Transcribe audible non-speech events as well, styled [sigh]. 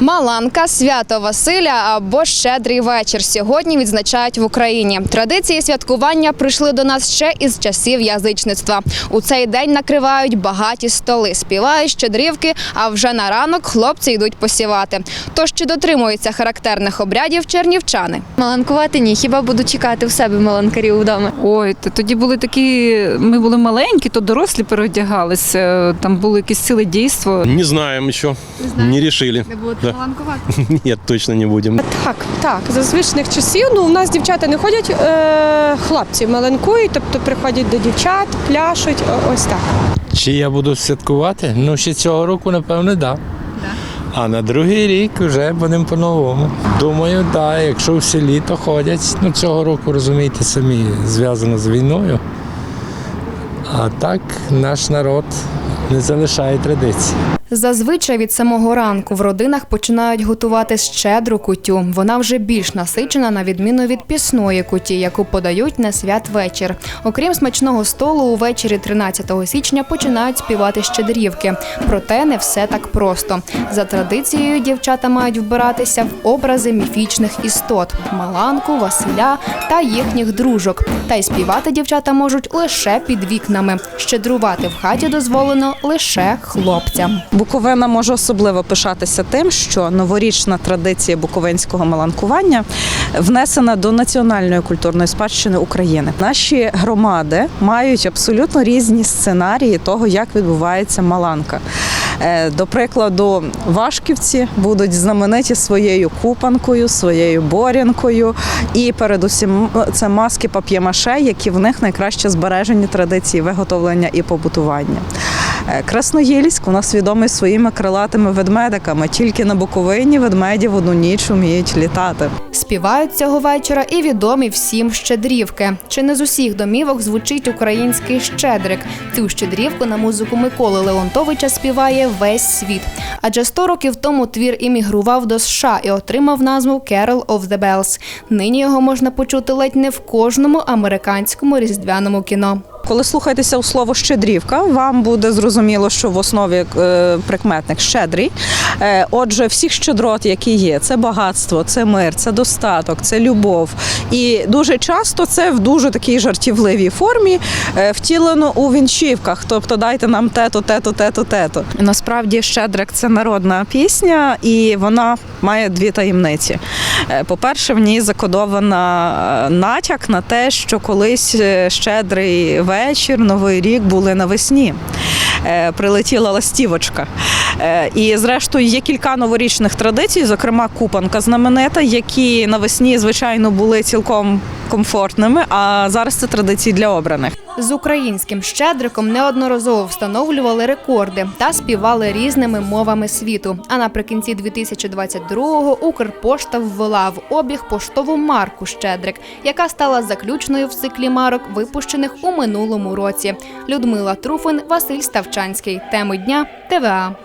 Маланка, свято Василя або Щедрий вечір сьогодні відзначають в Україні. Традиції святкування прийшли до нас ще із часів язичництва. У цей день накривають багаті столи, співають щедрівки, а вже на ранок хлопці йдуть посівати. Тож чи дотримуються характерних обрядів чернівчани? Маланкувати ні, хіба буду чекати у себе маланкарів вдома. Ой, то тоді були такі. Ми були маленькі, то дорослі переодягалися. Там було якесь ціле дійство. Не знаем еще. Не. Не будете Да. маланкувати? [laughs] Нет, точно не будем. Так, так. За звичних часів ну, у нас дівчата не ходять, е, хлопці маленкують, тобто приходять до дівчат, пляшуть, о- ось так. Чи я буду святкувати? Ну, ще цього року, напевно, так. Да. А на другий рік вже будемо по-новому. Думаю, так, да, якщо в селі, то ходять. Ну, цього року, розумієте, самі зв'язано з війною. А так наш народ не залишає традицій. Зазвичай від самого ранку в родинах починають готувати щедру кутю. Вона вже більш насичена на відміну від пісної куті, яку подають на святвечір. Окрім смачного столу, увечері 13 січня починають співати щедрівки. Проте не все так просто. За традицією дівчата мають вбиратися в образи міфічних істот Маланку, Василя та їхніх дружок. Та й співати дівчата можуть лише під вікнами. Щедрувати в хаті дозволено лише хлопцям. Буковина може особливо пишатися тим, що новорічна традиція буковинського маланкування внесена до національної культурної спадщини України. Наші громади мають абсолютно різні сценарії того, як відбувається маланка. Е, До прикладу, Вашківці будуть знамениті своєю купанкою, своєю борянкою, і передусім це маски пап'ємаше, які в них найкраще збережені традиції виготовлення і побутування. Е, Красноїльськ у нас відомий своїми крилатими ведмедиками. Тільки на Буковині ведмеді в одну ніч вміють літати. Співають цього вечора і відомі всім щедрівки. Чи не з усіх домівок звучить український щедрик? Цю щедрівку на музику Миколи Леонтовича співає весь світ. Адже 100 років тому твір іммігрував до США і отримав назву Carol of the Bells. Нині його можна почути ледь не в кожному американському різдвяному кіно. Коли слухаєтеся у слово щедрівка, вам буде зрозуміло, що в основі е, прикметник щедрий. Е, отже, всіх щедрот, які є, це багатство, це мир, це достаток, це любов. І дуже часто це в дуже такій жартівливій формі е, втілено у вінчівках. Тобто дайте нам тето, тето, тето, тето. Насправді щедрик це народна пісня, і вона має дві таємниці. Е, По-перше, в ній закодована е, натяк на те, що колись е, щедрий вечір, новий рік були навесні. Прилетіла ластівочка. І, зрештою, є кілька новорічних традицій, зокрема купанка знаменита, які навесні, звичайно, були цілком комфортними. А зараз це традиції для обраних. З українським щедриком неодноразово встановлювали рекорди та співали різними мовами світу. А наприкінці 2022-го Укрпошта ввела в обіг поштову марку Щедрик, яка стала заключною в циклі марок, випущених у минулому році. Людмила Труфин, Василь Ставчанський. Теми дня ТВА.